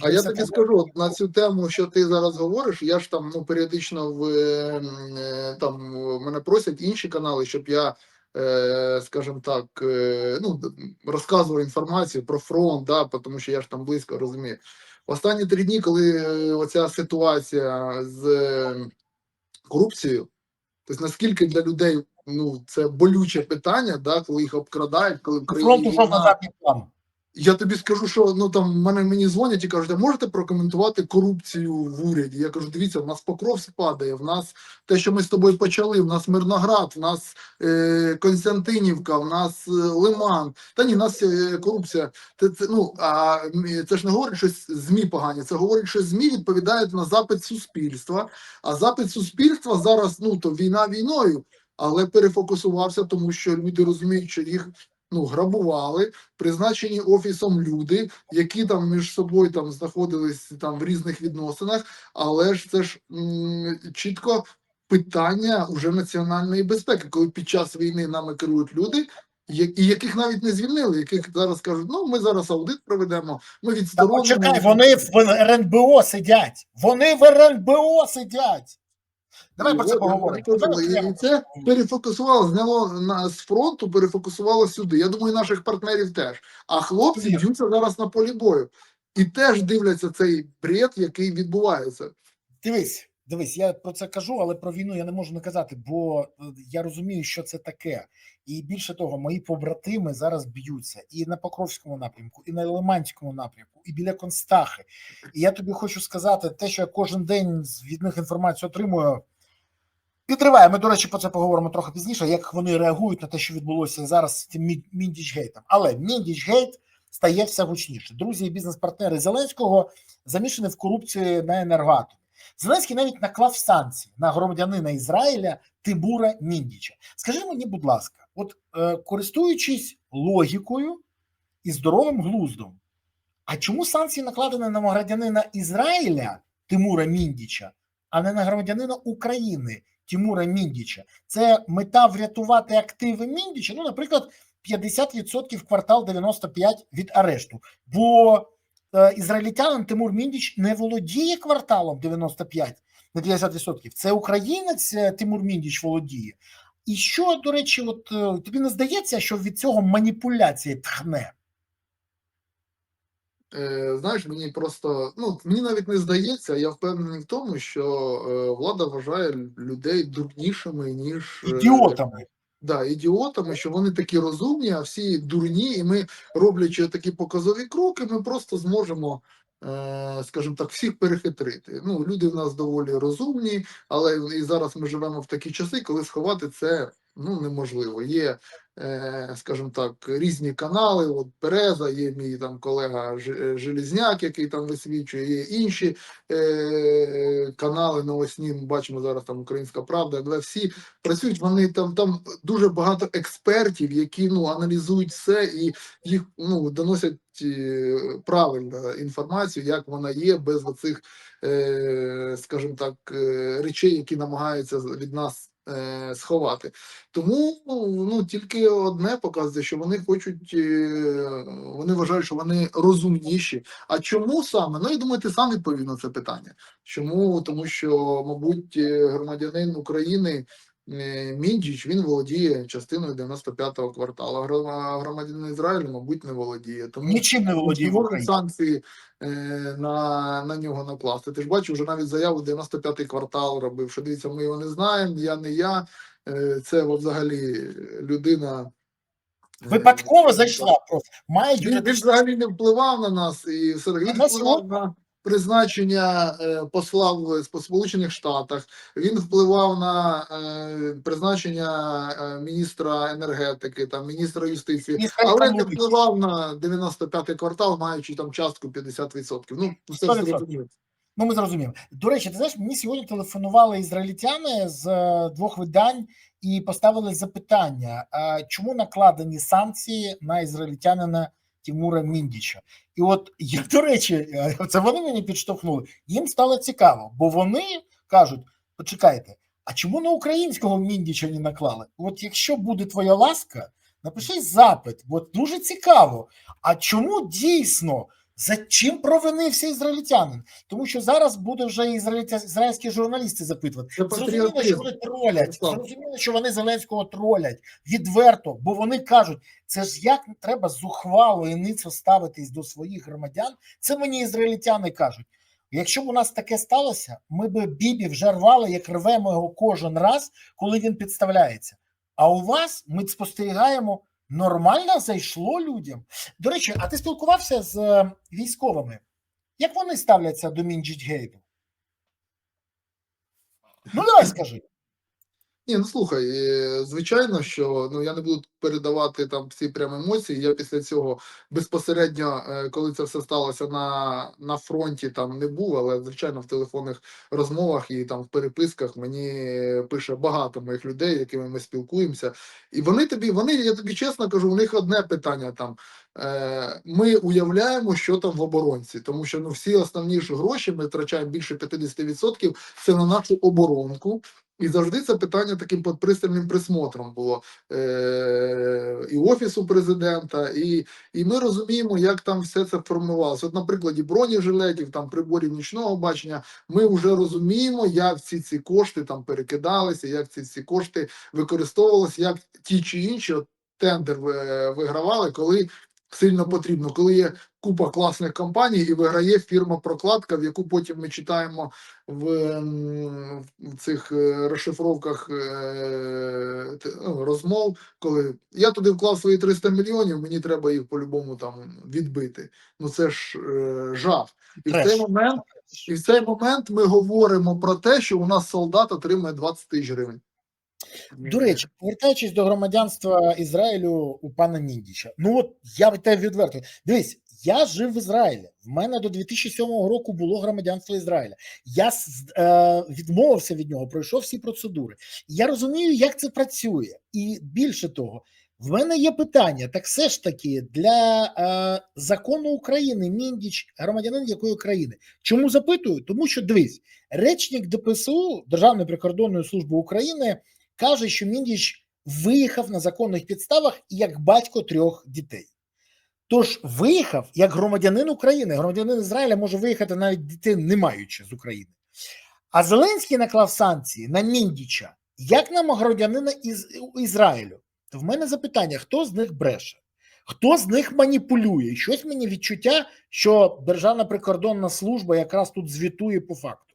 А я тобі скажу от на цю тему, що ти зараз говориш. Я ж там ну періодично в е, е, там мене просять інші канали, щоб я, е, скажімо так, ну розказував інформацію про фронт, да, тому що я ж там близько розумію. Останні три дні, коли оця ситуація з корупцією, тобто наскільки для людей ну це болюче питання, да, коли їх обкрадають, коли в країні Фронт ушов на задній план. Я тобі скажу, що ну там мене мені дзвонять і кажуть, а можете прокоментувати корупцію в уряді? Я кажу, дивіться, в нас Покровськ падає, в нас те, що ми з тобою почали, в нас Мирноград, в нас е, Константинівка, в нас е, Лиман. Та ні, в нас е, корупція. Це, це ну а це ж не говорить, що змі погані. Це говорить, що змі відповідають на запит суспільства. А запит суспільства зараз ну то війна війною, але перефокусувався, тому що люди розуміють, що їх ну грабували призначені офісом люди, які там між собою там знаходились там в різних відносинах, але ж це ж м, чітко питання уже національної безпеки, коли під час війни нами керують люди. І яких навіть не звільнили, яких зараз кажуть, ну ми зараз аудит проведемо, ми відсторонимо. почекай, вони в РНБО сидять. Вони в РНБО сидять. Давай про це поговоримо. І це перефокусувало, зняло на з фронту, перефокусувало сюди. Я думаю, наших партнерів теж. А хлопці б'ються зараз на полі бою і теж дивляться цей бред, який відбувається. Дивись, дивись, я про це кажу, але про війну я не можу не казати, бо е, я розумію, що це таке. І більше того, мої побратими зараз б'ються і на Покровському напрямку, і на Лиманському напрямку, і біля Констахи. І я тобі хочу сказати, те, що я кожен день від них інформацію отримую. Підриває. Ми, до речі, про це поговоримо трохи пізніше, як вони реагують на те, що відбулося зараз з цим Міндічгейтом. Але Міндічгейт стає все гучніше. Друзі і бізнес-партнери Зеленського замішані в корупції на енергоатомі. Зеленський навіть наклав санкції на громадянина Ізраїля Тимура Міндіча. Скажи мені, будь ласка, от е, користуючись логікою і здоровим глуздом, а чому санкції накладені на громадянина Ізраїля Тимура Міндіча, а не на громадянина України Тимура Міндіча? Це мета врятувати активи Міндіча. Ну, наприклад, 50% квартал 95 від арешту. Бо ізраїльтянин Тимур Міндіч не володіє кварталом 95 на 50%. Це українець е, Тимур Міндіч володіє. І що, до речі, от е, тобі не здається, що від цього маніпуляції тхне? Е, знаєш, мені просто ну мені навіть не здається, я впевнений в тому, що е, влада вважає людей дурнішими, ніж е, Ідіотами. Да, ідіотами, що вони такі розумні, а всі дурні, і ми, роблячи такі показові кроки, ми просто зможемо, е, скажімо так, всіх перехитрити. Ну, люди в нас доволі розумні, але і зараз ми живемо в такі часи, коли сховати це ну неможливо. Є, е, скажімо так, різні канали. От Береза, є мій там колега Желізняк, який там висвічує, є інші е, канали новосні. Ми бачимо зараз там Українська Правда, де всі працюють. Вони там там дуже багато експертів, які ну аналізують все і їх ну доносять е, правильно інформацію, як вона є, без оцих, е, скажімо так, е, речей, які намагаються від нас. Е, Сховати тому ну тільки одне показує, що вони хочуть, е, вони вважають, що вони розумніші. А чому саме? Ну я думаю, ти сам відповів на це питання. Чому? Тому що, мабуть, е, громадянин України Міндіч він володіє частиною 95-го кварталу. Громадянин Ізраїлю, мабуть, не володіє. Тому Нічим не володіє можна санкції е, на, на нього накласти. Ти ж бачив, вже навіть заяву 95-й квартал робив. Що дивіться, ми його не знаємо, я не я. Е, це взагалі людина. е, Випадково зайшла просто. Він, він взагалі не впливав на нас і все таки. Впливав на призначення е, посла в Сполучених Штатах. Він впливав на е, призначення е, міністра енергетики, там міністра юстиції, Міністра але не впливав на 95-й квартал, маючи там частку 50%. Ну все зрозуміло. Ну, ми зрозуміємо. До речі, ти знаєш, мені сьогодні телефонували ізраїльтяни з двох видань і поставили запитання: чому накладені санкції на ізраїльтянина Тимура Міндіча? І от я, до речі, е, це вони мені підштовхнули. Їм стало цікаво, бо вони кажуть: почекайте, а чому на українського Міндіча не наклали? От якщо буде твоя ласка, напиши запит, бо дуже цікаво. А чому дійсно За чим провинився ізраїльтянин? Тому що зараз буде вже ізраїльські журналісти запитувати. Зрозуміло, що вони тролять. Зрозуміло, що вони Зеленського тролять відверто, бо вони кажуть, це ж як треба зухвало і ницо ставитись до своїх громадян. Це мені ізраїльтяни кажуть. Якщо б у нас таке сталося, ми б Бібі вже рвали, як рвемо його кожен раз, коли він підставляється. А у вас ми спостерігаємо, нормально зайшло людям. До речі, а ти спілкувався з е, військовими? Як вони ставляться до Мінджітгейту? Ну, давай скажи. Ні, ну слухай, е, звичайно, що ну я не буду передавати там всі прямо емоції. Я після цього безпосередньо, е, коли це все сталося на, на фронті, там не був, але звичайно в телефонних розмовах і там в переписках мені пише багато моїх людей, якими ми спілкуємося. І вони тобі, вони, я тобі чесно кажу, у них одне питання там. Е, Ми уявляємо, що там в оборонці, тому що ну всі основні ж гроші ми втрачаємо більше 50% це на нашу оборонку. І завжди це питання таким пристальним присмотром було е- і офісу президента, і, і ми розуміємо, як там все це формувалося. От на прикладі бронежилетів, там приборів нічного бачення, ми вже розуміємо, як ці ці кошти там перекидалися, як ці ці кошти використовувалися, як ті чи інші от, тендер ви- вигравали, коли сильно потрібно, коли є купа класних компаній і виграє фірма прокладка, в яку потім ми читаємо в, в цих е, розшифровках е, ну, розмов, коли я туди вклав свої 300 мільйонів, мені треба їх по-любому там відбити. Ну це ж е, жах. І в цей момент, і в цей момент ми говоримо про те, що у нас солдат отримує 20 тисяч гривень. До речі, повертаючись до громадянства Ізраїлю у пана Міндіча. Ну от я тебе відверто. Дивись, я жив в Ізраїлі. В мене до 2007 року було громадянство Ізраїля. Я е, відмовився від нього, пройшов всі процедури. Я розумію, як це працює. І більше того, в мене є питання: так все ж таки для е, закону України Міндіч громадянин якої країни? Чому запитую? Тому що дивись, речник ДПСУ Державної прикордонної служби України каже, що Міндіч виїхав на законних підставах як батько трьох дітей. Тож виїхав як громадянин України. Громадянин Ізраїля може виїхати навіть дітей, не маючи з України. А Зеленський наклав санкції на Міндіча як на громадянина із Ізраїлю. То в мене запитання: хто з них бреше? Хто з них маніпулює? Щось мені відчуття, що Державна прикордонна служба якраз тут звітує по факту.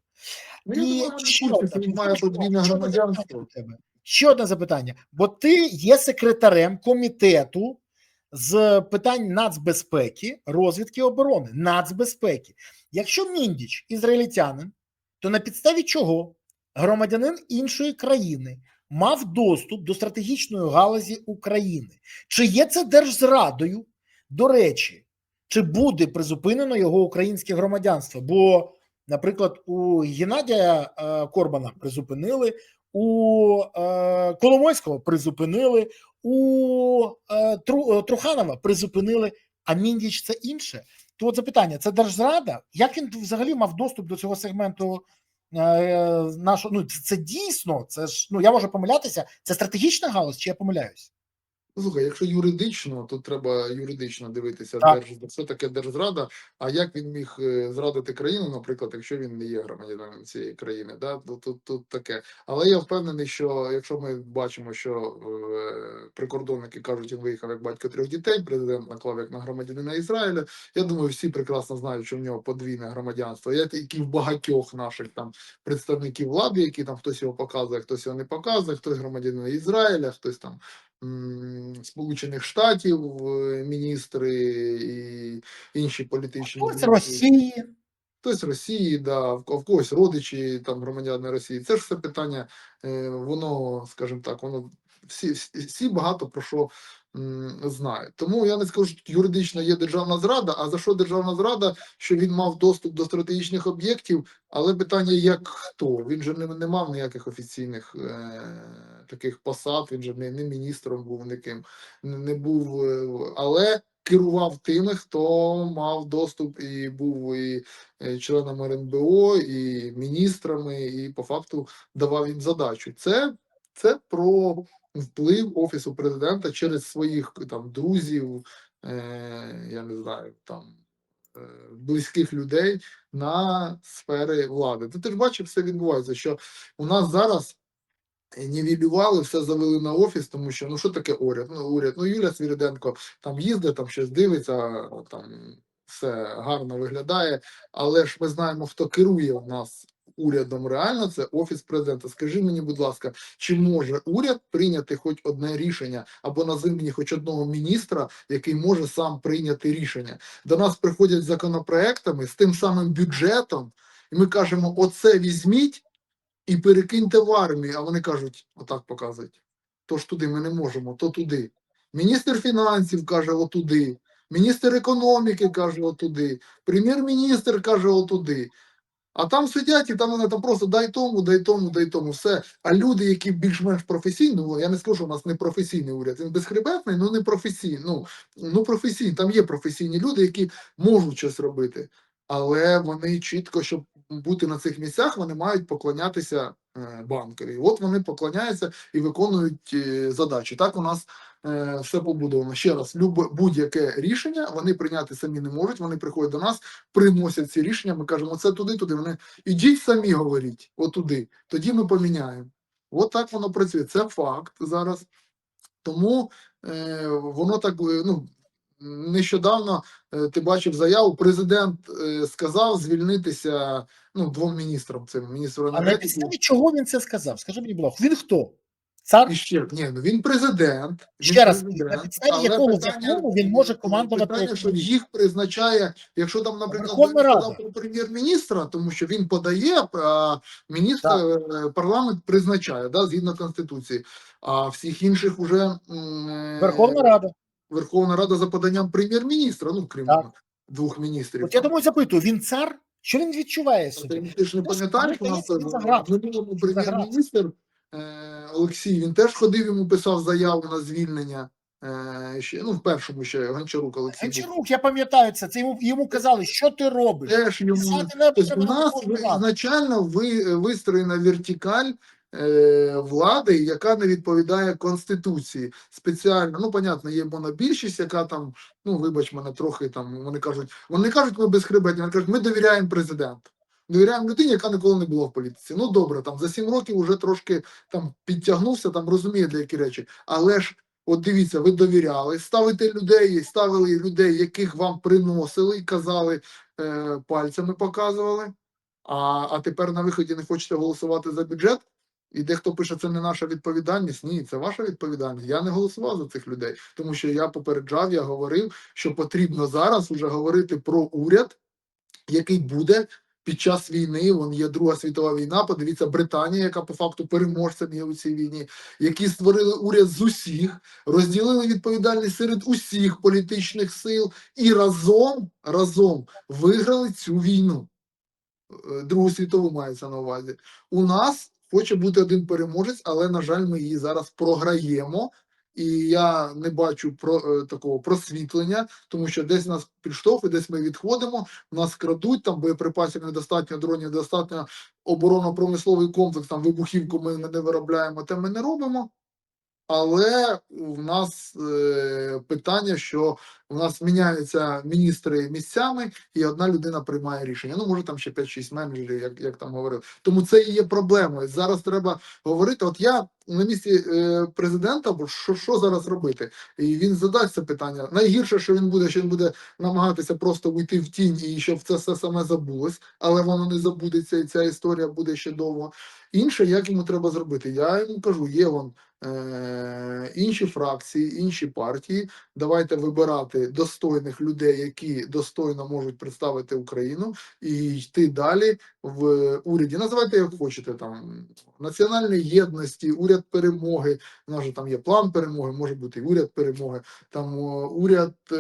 Ну, я І думаю, ще що має подвійне громадянство. запитання тебе. Ще одне запитання. Бо ти є секретарем комітету з питань нацбезпеки, розвідки оборони, нацбезпеки. Якщо Міндіч ізраїльтянин, то на підставі чого громадянин іншої країни мав доступ до стратегічної галузі України? Чи є це держзрадою? До речі, чи буде призупинено його українське громадянство? Бо, наприклад, у Геннадія е, Корбана призупинили, у е, Коломойського призупинили, у е, Тру, е, Труханова призупинили, а Міндіч це інше. То от запитання: це держзрада? Як він взагалі мав доступ до цього сегменту? е, Нашого ну це, це дійсно, це ж ну я можу помилятися. Це стратегічна галузь, чи я помиляюсь? Слухай, якщо юридично, то треба юридично дивитися, Так. держ... що таке держзрада, а як він міг е, зрадити країну, наприклад, якщо він не є громадянином цієї країни, да? тут, тут, тут таке. Але я впевнений, що якщо ми бачимо, що е, прикордонники кажуть, він виїхав як батько трьох дітей, президент наклав як на громадянина Ізраїля. Я думаю, всі прекрасно знають, що в нього подвійне громадянство. Я які в багатьох наших там представників влади, які там хтось його показує, хтось його не показує, хтось громадянин Ізраїля, хтось там Сполучених Штатів, е, міністри і інші політичні Хтось. Росії. Хтось Росії, да, в когось родичі, там громадяни Росії. Це ж все питання, е, воно, скажімо так, воно всі, всі, багато про що знають. Тому я не скажу, що юридично є державна зрада. А за що державна зрада? Що він мав доступ до стратегічних об'єктів, але питання як хто? Він же не, не мав ніяких офіційних е, таких посад, він же не, не міністром був никим, не, не був, е, але керував тими, хто мав доступ і був і е, членом РНБО, і міністрами, і по факту давав їм задачу. Це, це про вплив офісу президента через своїх там друзів, е, я не знаю, там е, близьких людей на сфери влади. Ти, ж бачив, все відбувається, що у нас зараз нівелювали, все завели на офіс, тому що ну що таке уряд? Ну, уряд, ну Юля Свіриденко там їздить, там щось дивиться, там все гарно виглядає. Але ж ми знаємо, хто керує в нас урядом реально, це офіс президента. Скажи мені, будь ласка, чи може уряд прийняти хоч одне рішення, або назви мені хоч одного міністра, який може сам прийняти рішення? До нас приходять законопроектами з тим самим бюджетом, і ми кажемо: оце візьміть і перекиньте в армію. А вони кажуть, отак показують. То ж туди ми не можемо, то туди. Міністр фінансів каже отуди. Міністр економіки каже отуди. Прем'єр-міністр каже отуди. А там сидять, і там вони там просто дай тому, дай тому, дай тому, все. А люди, які більш-менш професійні, ну я не скажу, що у нас не професійний уряд, він безхребетний, ну не професійний. Ну, ну професійний, там є професійні люди, які можуть щось робити. Але вони чітко, щоб бути на цих місцях, вони мають поклонятися е, банкові. От вони поклоняються і виконують е, задачі. Так у нас е, все побудовано. Ще раз, будь-яке рішення вони прийняти самі не можуть. Вони приходять до нас, приносять ці рішення. Ми кажемо, це туди, туди. Вони ідіть самі говоріть, отуди. Тоді ми поміняємо. От так воно працює. Це факт зараз. Тому е, воно так ну. Нещодавно е, ти бачив заяву. Президент е, сказав звільнитися ну двом міністрам. Цим міністру А на енергетики підставі чого він це сказав? Скажи мені, будь ласка, він хто? Цар? і ще ні, ну він президент. він Ще раз, президент, на підставі якого питання- закону він може командувати питання, що їх призначає, якщо там, наприклад, він сказав про прем'єр-міністра, тому що він подає, а міністр Так. е, парламент призначає да, згідно конституції. А всіх інших уже Верховна Рада. Верховна Рада за поданням прем'єр-міністра, ну крім Так. двох міністрів. От я тому запитую, він цар? Що він відчуває собі? ти ж не пам'ятаєш, у нас в минулому прем'єр-міністр е, Олексій, він теж ходив, йому писав заяву на звільнення. Е, ще, ну, в першому ще Гончарук Олексій. Гончарук, я пам'ятаю це. Це йому, йому казали, що ти робиш? Теж йому Писати не Тобто у нас ізначально ви, вистроєна вертикаль е, влади, яка не відповідає Конституції. Спеціально, ну, понятно, є монобільшість, яка там, ну, вибач мене, трохи там, вони кажуть, вони кажуть, ми безхребетні, вони кажуть, ми довіряємо президенту. Довіряємо людині, яка ніколи не була в політиці. Ну добре, там за сім років вже трошки там підтягнувся, там розуміє деякі речі. Але ж, от дивіться, ви довіряли, ставите людей, ставили людей, яких вам приносили і казали, е, пальцями показували. А, а тепер на виході не хочете голосувати за бюджет. І дехто пише, це не наша відповідальність. Ні, це ваша відповідальність. Я не голосував за цих людей, тому що я попереджав, я говорив, що потрібно зараз уже говорити про уряд, який буде під час війни. Вон є Друга світова війна. Подивіться, Британія, яка по факту переможцем є у цій війні, які створили уряд з усіх, розділили відповідальність серед усіх політичних сил і разом разом виграли цю війну. Е, Другу світову мається на увазі. У нас хоче бути один переможець, але на жаль, ми її зараз програємо. І я не бачу про е, такого просвітлення, тому що десь нас підштовхує, десь ми відходимо, нас крадуть, там боєприпасів недостатньо, дронів недостатньо, оборонно-промисловий комплекс, там вибухівку ми не виробляємо, те ми не робимо. Але в нас е, питання, що у нас міняються міністри місцями, і одна людина приймає рішення. Ну, може, там ще 5-6 менеджерів, як, як там говорив. Тому це і є проблемою. Зараз треба говорити. От я на місці е, президента, бо що, що зараз робити? І він задасть це питання. Найгірше, що він буде, що він буде намагатися просто уйти в тінь і щоб це все саме забулось, але воно не забудеться, і ця історія буде ще довго. Інше, як йому треба зробити? Я йому кажу, є вон е, інші фракції, інші партії. Давайте вибирати достойних людей, які достойно можуть представити Україну, і йти далі в уряді. Називайте як хочете там національної єдності, уряд перемоги. У нас же там є план перемоги, може бути і уряд перемоги, там уряд е,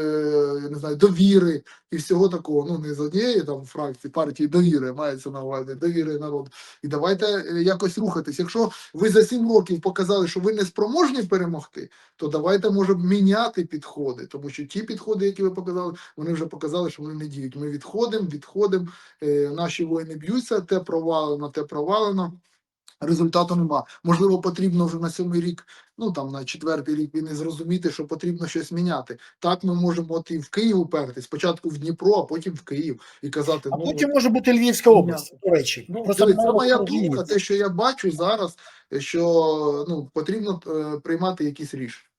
не знаю, довіри і всього такого. Ну не з однієї там фракції, партії довіри мається на увазі, довіри народу. І давайте е, якось рухатись. Якщо ви за сім років показали, що ви не спроможні перемогти, то давайте може міняти підходи, тому що ті підходи, які ви показали, вони вже показали, що вони не діють. Ми відходимо, відходимо. Е, наші воїни б'ються, те провалено, те провалено. Результату нема. Можливо, потрібно вже на сьомий рік, ну там на четвертий рік він і зрозуміти, що потрібно щось міняти. Так ми можемо от і в Київ уперти, спочатку в Дніпро, а потім в Київ і казати, А ну потім може бути Львівська область, до речі. Ну, Просто дивись, це моя думка, те, що я бачу зараз, що ну потрібно е, приймати якісь рішення.